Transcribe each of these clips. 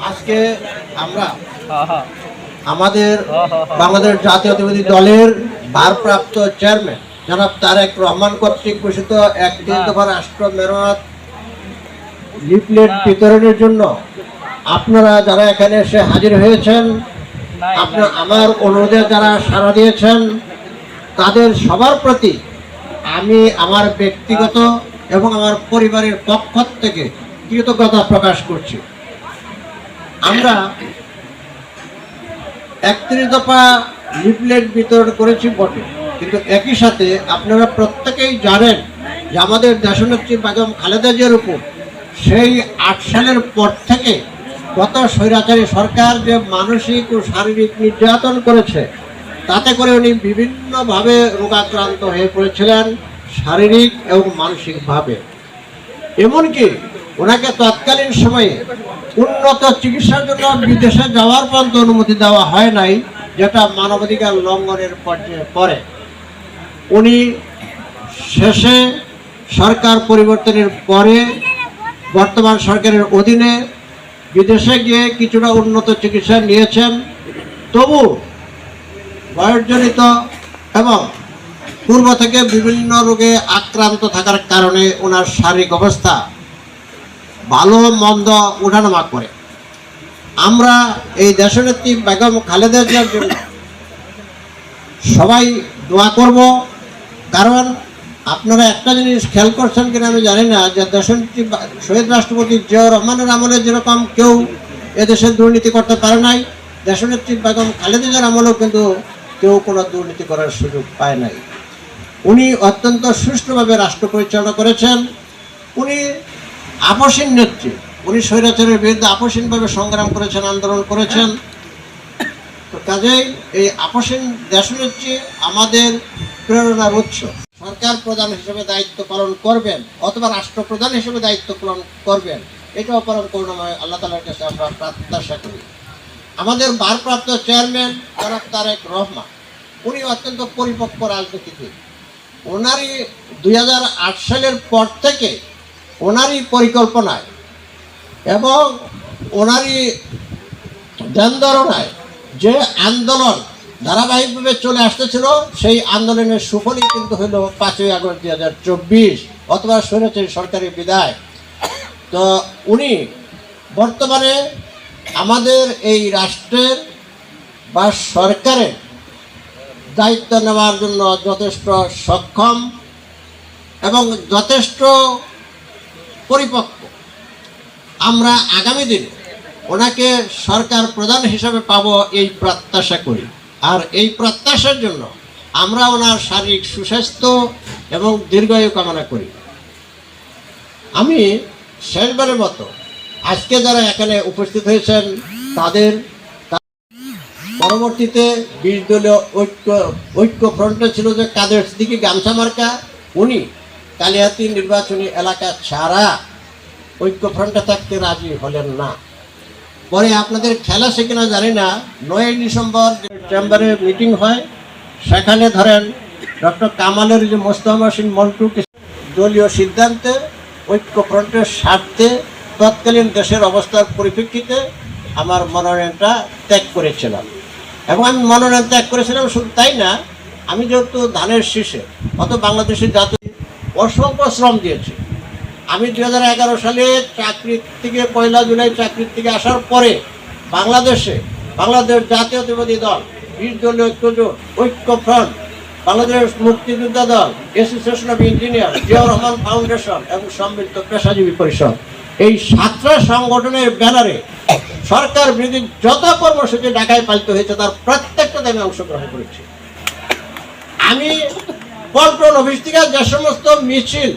আজকে আমরা হ্যাঁ হ্যাঁ আমাদের হ্যাঁ, হ্যাঁ, হ্যাঁ। বাংলাদেশ জাতীয়তাবাদী দলের ভারপ্রাপ্ত চেয়ারম্যান জনাব তারেক রহমান কর্তৃক ঘোষিত এক হ্যাঁ। দফা রাষ্ট্র মেরামত লিফলেট বিতরণের জন্য আপনারা যারা এখানে এসে হাজির হয়েছেন আপনার আমার অনুরোধে যারা সাড়া দিয়েছেন তাদের সবার প্রতি আমি আমার ব্যক্তিগত এবং আমার পরিবারের পক্ষ থেকে কৃতজ্ঞতা প্রকাশ করছি। আমরা একত্রিশ দফা লিফলেট বিতরণ করেছি বটে। কিন্তু একই সাথে আপনারা প্রত্যেকেই জানেন যে আমাদের দেশনেত্রী বেগম খালেদা জিয়ার উপর সেই আট সালের পর থেকে গত স্বৈরাচারী সরকার যে মানসিক ও শারীরিক নির্যাতন করেছে, তাতে করে উনি বিভিন্নভাবে রোগাক্রান্ত হয়ে পড়েছিলেন শারীরিক এবং মানসিকভাবে। এমনকি ওনাকে তৎকালীন সময়ে উন্নত চিকিৎসার জন্য বিদেশে যাওয়ার পর্যন্ত অনুমতি দেওয়া হয় নাই, যেটা মানবাধিকার লঙ্ঘনের পর্যায়ে পড়ে। উনি শেষে সরকার পরিবর্তনের পরে বর্তমান সরকারের অধীনে বিদেশে গিয়ে কিছুটা উন্নত চিকিৎসা নিয়েছেন। তবু বয়সজনিত এবং পূর্ব থেকে বিভিন্ন রোগে আক্রান্ত থাকার কারণে ওনার শারীরিক অবস্থা ভালো মন্দ উঠানামা করে। আমরা এই দেশনেত্রী বেগম খালেদা জিয়ার জন্য সবাই দোয়া করব, কারণ আপনারা একটা জিনিস খেয়াল করছেন কিনা আমি জানি না, যে দেশনেত্রী শহীদ রাষ্ট্রপতি জিয়াউর রহমানের আমলে যেরকম কেউ এদেশে দুর্নীতি করতে পারে নাই দেশনেত্রী বেগম খালেদা জিয়ার আমলেও কিন্তু কেউ কোনো দুর্নীতি করার সুযোগ পায় নাই। উনি অত্যন্ত সুষ্ঠুভাবে রাষ্ট্র পরিচালনা করেছেন। উনি আপসীন নেত্রী। উনি স্বৈরাচারের বিরুদ্ধে আপসীনভাবে সংগ্রাম করেছেন, আন্দোলন করেছেন। তো কাজেই এই আপসীন দেশনেত্রী আমাদের প্রেরণার উৎস। সরকার প্রধান হিসেবে দায়িত্ব পালন করবেন অথবা রাষ্ট্রপ্রধান হিসেবে দায়িত্ব পালন করবেন। এটা অপরাধ করুণাময় আল্লাহ তালার কাছে আমরা প্রত্যাশা করি। আমাদের ভারপ্রাপ্ত চেয়ারম্যান জনাব তারেক রহমান, উনি অত্যন্ত পরিপক্ক রাজনীতিবিদ। ওনারই দুই হাজার আট সালের পর থেকে ওনারই পরিকল্পনায় এবং ওনারই ধ্যান ধারণায় যে আন্দোলন ধারাবাহিকভাবে চলে আসতেছিল, সেই আন্দোলনের সুফলই কিন্তু হলো পাঁচই আগস্ট দুই হাজার চব্বিশ অথবা স্বৈরাচারী সরকারি বিদায়। তো উনি বর্তমানে আমাদের এই রাষ্ট্রের বা সরকারের দায়িত্ব নেওয়ার জন্য যথেষ্ট সক্ষম এবং যথেষ্ট পরিপক্ক আমরা আগামী দিনে ওনাকে সরকার প্রধান হিসেবে পাব এই প্রত্যাশা করি। আর এই প্রত্যাশার জন্য আমরা ওনার শারীরিক সুস্বাস্থ্য এবং দীর্ঘায়ু কামনা করি। আমি শেষবারের মতো আজকে যারা এখানে উপস্থিত হয়েছেন, তাদের পরবর্তীতে বিশ দলীয় ঐক্য ঐক্য ফ্রন্টে ছিল যে কাদের দিকে গামছা মার্কা, উনি কালিহাতি নির্বাচনী এলাকা ছাড়া ঐক্য ফ্রন্টে থাকতে রাজি হলেন না। পরে আপনাদের খেলা সে কিনা জানি না। নয় ডিসেম্বর চেম্বারে মিটিং হয়। সেখানে ধরেন ডক্টর কামালের যে মোস্তফা মাসিন মন্টুকে দলীয় সিদ্ধান্তে ঐক্য ফ্রন্টের স্বার্থে তৎকালীন দেশের অবস্থার পরিপ্রেক্ষিতে আমার মনোনয়নটা ত্যাগ করেছিলাম। এবং আমি মনোনয়ন ত্যাগ করেছিলাম শুধু তাই না, আমি যেহেতু ধানের শীষে অত বাংলাদেশের জাতীয় অসংখ্য শ্রম দিয়েছি। আমি দু হাজার এগারো সালে চাকরি থেকে, পয়লা জুলাই চাকরির থেকে আসার পরে বাংলাদেশে বাংলাদেশ জাতীয়তাবাদী দল, বিশ দলীয় ঐক্যজোট ঐক্য ফ্রন্ট বাংলাদেশ মুক্তিযোদ্ধা দল association of engineer Ziaur Rahman foundation এবং সম্মিলিত পেশাজীবী পরিষদ। এই সাতটা সংগঠনের ব্যানারে সরকার বিরোধী যত কর্মসূচি ঢাকায় পালিত হয়েছে, তার প্রত্যেকটাতে আমি অংশগ্রহণ করেছি। আমি পল্টন অফিস থেকে যে সমস্ত মিছিল,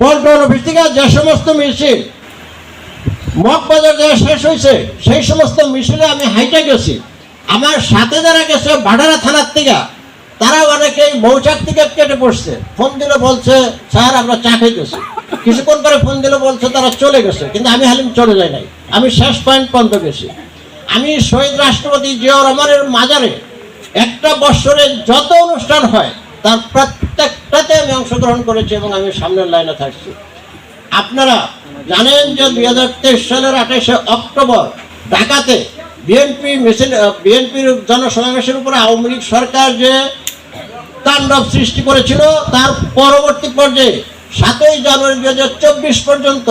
পল্টন অফিস থেকে যে সমস্ত মিছিল মগবাজার যে শেষ হয়েছে, সেই সমস্ত মিছিলে আমি হাইটে গেছি। আমার সাথে যারা গেছে বাডারা থানার থেকে, তারা অনেকেই মৌচাক থেকে কেটে পড়ছে। ফোন দিলে বলছে, স্যার, আমরা চা খাইতেছি কিছুক্ষণ পরে ফোন দিলে বলছে, তারা চলে গেছে। কিন্তু আমি হালিম চলে যাই নাই। আমি শেষ পয়েন্ট পর্যন্ত গেছি। আমি শহীদ রাষ্ট্রপতি জিয়াউর রহমানের মাজারে একটা বৎসরে যত অনুষ্ঠান হয়, তার প্রত্যেকটাতে আমি অংশগ্রহণ করেছি এবং আমি সামনের লাইনে থাকছি। আপনারা জানেন যে দুই হাজার তেইশ সালের আঠাশে অক্টোবর ঢাকাতে বিএনপি মিছিল বিএনপির জনসমাবেশের উপরে আওয়ামী লীগ সরকার যে তাণ্ডব সৃষ্টি করেছিল, তার পরবর্তী পর্যায়ে সাতই জানুয়ারি দুই হাজার চব্বিশ পর্যন্ত